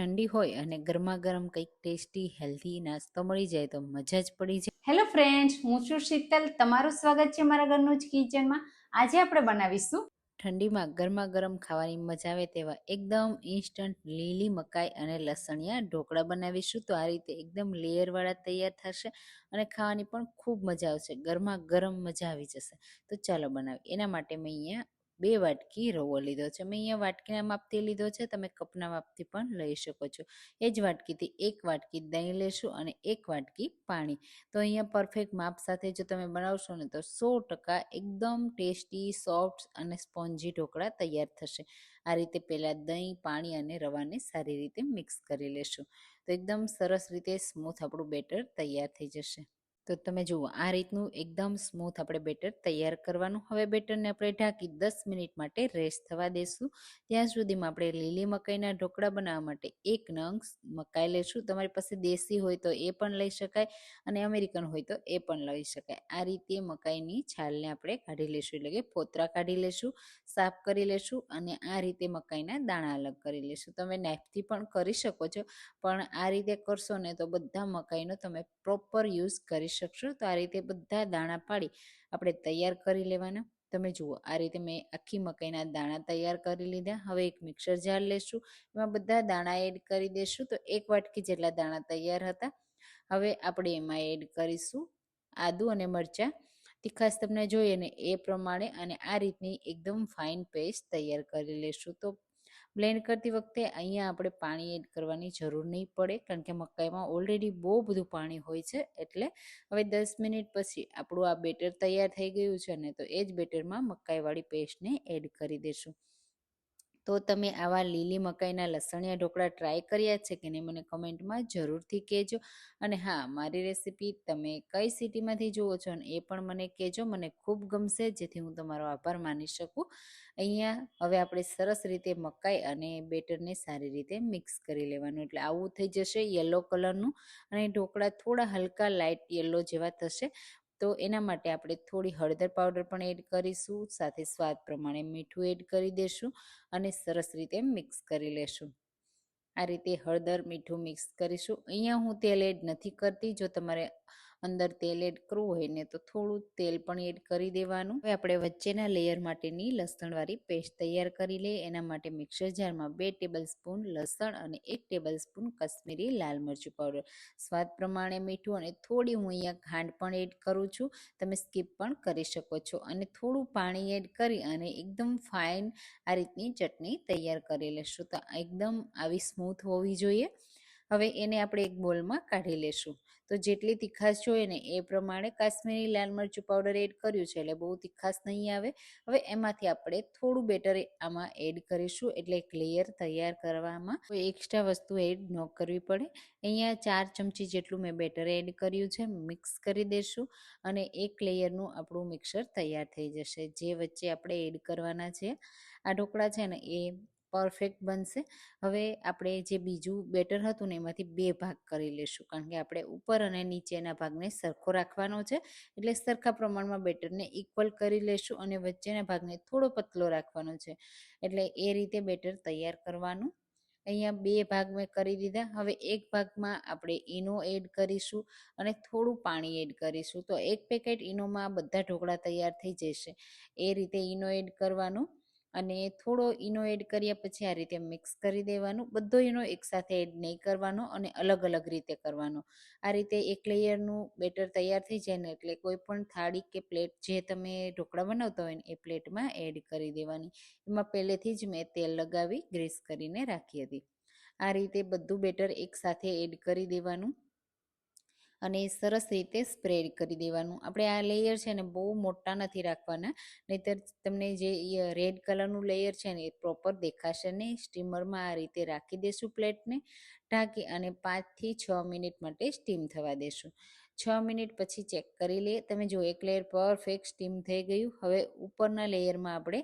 ઠંડી હોય અને ગરમા ગરમ કંઈક ટેસ્ટી હેલ્ધી નાસ્તો મળી જાય તો મજા જ પડી જાય. હેલો ફ્રેન્ડ્સ હું છું શીતલ. તમારું સ્વાગત છે મારા ઘરનું જ કિચનમાં આજે આપણે બનાવીશું ઠંડીમાં ગરમા ગરમ ખાવાની મજા આવે તેવા એકદમ ઇન્સ્ટન્ટ લીલી મકાઈ અને લસણિયા ઢોકળા બનાવીશું. તો આ રીતે એકદમ લેયરવાળા તૈયાર થશે અને ખાવાની પણ ખૂબ મજા આવશે. ગરમા ગરમ મજા આવી જશે. તો ચાલો બનાવીએ. એના માટે મેં અહીંયા બે વાટકી રવો લીધો છે. મેં અહીંયા વાટકીના માપથી લીધો છે. તમે કપના માપથી પણ લઈ શકો છો. એ જ વાટકીથી એક વાટકી દહીં લેશું અને એક વાટકી પાણી. તો અહીંયા પરફેક્ટ માપ સાથે જો તમે બનાવશો ને તો સો ટકા એકદમ ટેસ્ટી, સોફ્ટ અને સ્પોન્જી ઢોકળા તૈયાર થશે. આ રીતે પહેલાં દહીં, પાણી અને રવાને સારી રીતે મિક્સ કરી લેશું. તો એકદમ સરસ રીતે સ્મૂથ આપણું બેટર તૈયાર થઈ જશે. તો તમે જુઓ, આ રીતનું એકદમ સ્મૂથ આપણે બેટર તૈયાર કરવાનું. હવે બેટરને આપણે ઢાંકી દસ મિનિટ માટે રેસ્ટ થવા દેશું. ત્યાં સુધીમાં આપણે લીલી મકાઈના ઢોકળા બનાવવા માટે એક નંગ મકાઈ લેશું તમારી પાસે દેશી હોય તો એ પણ લઈ શકાય અને અમેરિકન હોય તો એ પણ લઈ શકાય. આ રીતે મકાઈની છાલને આપણે કાઢી લેશું એટલે કે પોતરા કાઢી લેશું સાફ કરી લેશું અને આ રીતે મકાઈના દાણા અલગ કરી લેશું તમે નાઇફથી પણ કરી શકો છો, પણ આ રીતે કરશો ને તો બધા મકાઈનો તમે પ્રોપર યુઝ કરી શકશો? તો આ રીતે બધા દાણા પાડી આપણે તૈયાર કરી લેવાના. તમે જુઓ, આ રીતે મેં આખી મકાઈના દાણા તૈયાર કરી લીધા. હવે એક મિક્સર જાર લેશું. એમાં બધા દાણા એડ કરી દેશું. તો એક વાટકી જેટલા દાણા તૈયાર હતા. હવે આપણે એમાં એડ કરીશું આદુ અને મરચાં. તીખાશ તમને જોઈએ ને, એ પ્રમાણે અને આ રીતની એકદમ ફાઇન પેસ્ટ તૈયાર કરી લેશું. તો બ્લેન્ડ કરતી વખતે અહીંયા આપણે પાણી એડ કરવાની જરૂર નહીં પડે, કારણ કે મકાઈમાં ઓલરેડી બહુ બધું પાણી હોય છે. એટલે હવે દસ મિનિટ પછી આપણું આ બેટર તૈયાર થઈ ગયું છે ને તો એ જ બેટરમાં મકાઈવાળી પેસ્ટને એડ કરી દેશું. તો તમે આવા લીલી મકાઈના લસણિયા ઢોકળા ટ્રાય કર્યા છે કે નહીં મને કમેન્ટમાં જરૂરથી કહેજો. અને હા, મારી રેસીપી તમે કઈ સિટીમાંથી જુઓ છો ને એ પણ મને કહેજો. મને ખૂબ ગમશે, જેથી હું તમારો આભાર માની શકું. અહીંયા હવે આપણે સરસ રીતે મકાઈ અને બેટરને સારી રીતે મિક્સ કરી લેવાનું. એટલે આવું થઈ જશે યલો કલરનું અને ઢોકળા થોડા હલકા લાઇટ યલો જેવા થશે. તો એના માટે આપણે થોડી હળદર પાવડર પણ એડ કરીશું, સાથે સ્વાદ પ્રમાણે મીઠું એડ કરી દઈશું અને સરસ રીતે મિક્સ કરી લેશું. આ રીતે હળદર મીઠું મિક્સ કરીશું. અહીંયા હું તેલ એડ નથી કરતી. જો તમારે અંદર તેલ એડ કરવું હોય ને તો થોડું તેલ પણ એડ કરી દેવાનું. હવે આપણે વચ્ચેના લેયર માટેની લસણવાળી પેસ્ટ તૈયાર કરી લઈએ. એના માટે મિક્સર જારમાં બે ટેબલ સ્પૂન લસણ અને એક ટેબલ સ્પૂન કશ્મીરી લાલ મરચું પાવડર સ્વાદ પ્રમાણે મીઠું અને થોડી હું અહીંયા ખાંડ પણ એડ કરું છું. તમે સ્કીપ પણ કરી શકો છો. અને થોડું પાણી એડ કરી અને એકદમ ફાઇન આ રીતની ચટણી તૈયાર કરી લેશું. તો એકદમ આવી સ્મૂથ હોવી જોઈએ. હવે એને આપણે એક બોલમાં કાઢી લેશું. તો જેટલી તીખાશ જોઈએ ને એ પ્રમાણે કાશ્મીરી લાલ મરચું પાવડર એડ કર્યું છે, એટલે બહુ તીખાશ નહીં આવે. હવે એમાંથી આપણે થોડું બેટર આમાં એડ કરીશું, એટલે એક લેયર તૈયાર કરવામાં. કોઈ એક્સ્ટ્રા વસ્તુ એડ ન કરવી પડે. અહીંયા ચાર ચમચી જેટલું મેં બેટર એડ કર્યું છે મિક્સ કરી દઈશું અને એક લેયરનું આપણું મિક્સર તૈયાર થઈ જશે. જે વચ્ચે આપણે એડ કરવાના છે, આ ઢોકળા છે ને એ પરફેક્ટ બનશે. હવે આપણે જે બીજું બેટર હતું ને, એમાંથી બે ભાગ કરી લેશું. કારણ કે આપણે ઉપર અને નીચેના ભાગને સરખો રાખવાનો છે. એટલે સરખા પ્રમાણમાં બેટરને ઇક્વલ કરી લેશું અને વચ્ચેના ભાગને થોડો પતલો રાખવાનો છે. એટલે એ રીતે બેટર તૈયાર કરવાનું. અહીંયા બે ભાગ મેં કરી દીધા. હવે એક ભાગમાં આપણે ઈનો એડ કરીશું અને થોડું પાણી એડ કરીશું. તો એક પેકેટ ઈનોમાં બધા ઢોકળા તૈયાર થઈ જશે. એ રીતે ઈનો એડ કરવાનું. અને થોડો ઈનો એડ કર્યા પછી આ રીતે મિક્સ કરી દેવાનું. બધો ઈનો એકસાથે એડ નહીં કરવાનો અને અલગ અલગ રીતે કરવાનો. આ રીતે એક લેયરનું બેટર તૈયાર થઈ જાય ને એટલે કોઈ પણ થાળી કે પ્લેટ જે તમે ઢોકળા બનાવતા હોય ને એ પ્લેટમાં એડ કરી દેવાની. એમાં પહેલેથી જ મેં તેલ લગાવી, ગ્રીસ કરીને રાખી હતી. આ રીતે બધું બેટર એકસાથે એડ કરી દેવાનું. અને સરસ રીતે સ્પ્રેડ કરી દેવાનું. આપણે આ લેયર છે ને બહુ મોટા નથી રાખવાના, નહીતર તમને જે રેડ કલરનું લેયર છે ને એ પ્રોપર દેખાશે નહીં. સ્ટીમરમાં આ રીતે રાખી દેશું પ્લેટને, ઢાંકી અને પાંચથી છ મિનિટ માટે સ્ટીમ થવા દેશું. છ મિનિટ પછી ચેક કરી લઈએ. તમે જો એક લેયર પરફેક્ટ સ્ટીમ થઈ ગયું, હવે ઉપરના લેયરમાં આપણે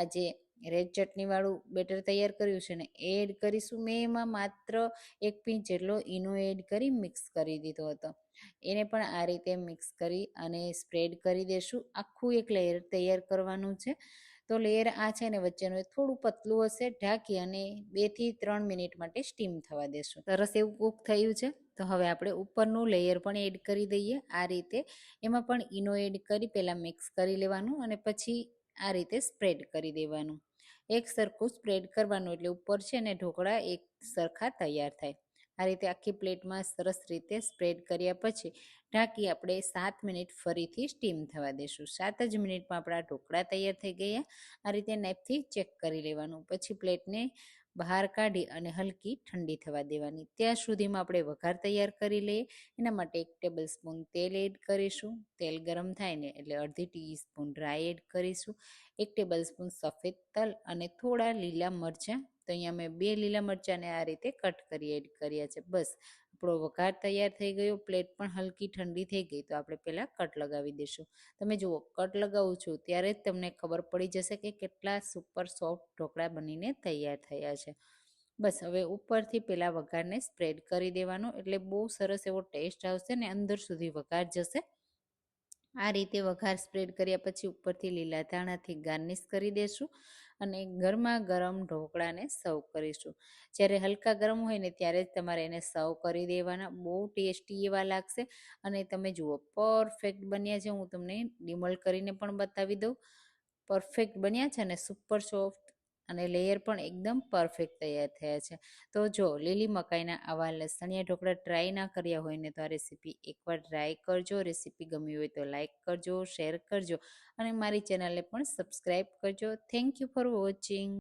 આ જે રેડ ચટણીવાળું બેટર તૈયાર કર્યું છે ને એડ કરીશું. મેં એમાં માત્ર એક પિંચ જેટલો ઈનો એડ કરી મિક્સ કરી દીધો હતો. એને પણ આ રીતે મિક્સ કરી અને સ્પ્રેડ કરી દેશું. આખું એક લેયર તૈયાર કરવાનું છે. તો લેયર આ છે ને વચ્ચેનું થોડું પતલું હશે. ઢાંકી અને બેથી ત્રણ મિનિટ માટે સ્ટીમ થવા દેશું. સરસ એવું કૂક થયું છે. તો હવે આપણે ઉપરનું લેયર પણ એડ કરી દઈએ. આ રીતે એમાં પણ ઈનો એડ કરી પહેલાં મિક્સ કરી લેવાનું અને પછી આ રીતે સ્પ્રેડ કરી દેવાનું. એક સરખું સ્પ્રેડ કરવાનું એટલે ઉપર છે ને ઢોકળા એક સરખા તૈયાર થાય. આ રીતે આખી પ્લેટમાં સરસ રીતે સ્પ્રેડ કર્યા પછી ઢાંકી આપણે સાત મિનિટ ફરીથી સ્ટીમ થવા દેશું. સાત જ મિનિટમાં આપણા ઢોકળા તૈયાર થઈ ગયા. આ રીતે નેપથી ચેક કરી લેવાનું. પછી પ્લેટને બહાર કાઢી અને હલકી ઠંડી થવા દેવાની. ત્યાં સુધીમાં આપણે વઘાર તૈયાર કરી લઈએ. એના માટે એક ટેબલ સ્પૂન તેલ એડ કરીશું. તેલ ગરમ થાય ને એટલે અડધી ટીસ્પૂન ડ્રાય એડ કરીશું. એક ટેબલ સ્પૂન સફેદ તલ અને થોડા લીલા મરચાં. તો અહીંયા મેં બે લીલા મરચાંને આ રીતે કટ કરી એડ કર્યા છે. બસ આપણો વઘાર તૈયાર થઈ ગયો, પ્લેટ પણ હલકી ઠંડી થઈ ગઈ, તો આપણે પહેલાં કટ લગાવી દઈશું તમે જુઓ, કટ લગાવું છું, ત્યારે જ તમને ખબર પડી જશે કે કેટલા સુપર સોફ્ટ ઢોકળા બનીને તૈયાર થયા છે. બસ, હવે ઉપરથી પેલા વઘારને સ્પ્રેડ કરી દેવાનો, એટલે બહુ સરસ એવો ટેસ્ટ આવશે ને અંદર સુધી વઘાર જશે. આ રીતે વઘાર સ્પ્રેડ કર્યા પછી ઉપરથી લીલા ધાણાથી ગાર્નિશ કરી દેશું. અને ગરમા ગરમ ઢોકળાને સર્વ કરીશું. જ્યારે હલકા ગરમ હોય ને ત્યારે જ તમારે એને સર્વ કરી દેવાના. બહુ ટેસ્ટી એવા લાગશે. અને તમે જુઓ, પરફેક્ટ બન્યા છે. હું તમને ડિમોલ કરીને પણ બતાવી દઉં. પરફેક્ટ બન્યા છે અને સુપર સોફ્ટ અને લેયર પણ એકદમ પરફેક્ટ તૈયાર થયા છે. તો જો લીલી મકાઈના આવા લસણિયા ઢોકળા ટ્રાય ના કર્યા હોય ને તો આ રેસીપી એકવાર ટ્રાય કરજો. રેસીપી ગમી હોય તો લાઇક કરજો શેર કરજો અને મારી ચેનલને પણ સબસ્ક્રાઈબ કરજો. Thank you for watching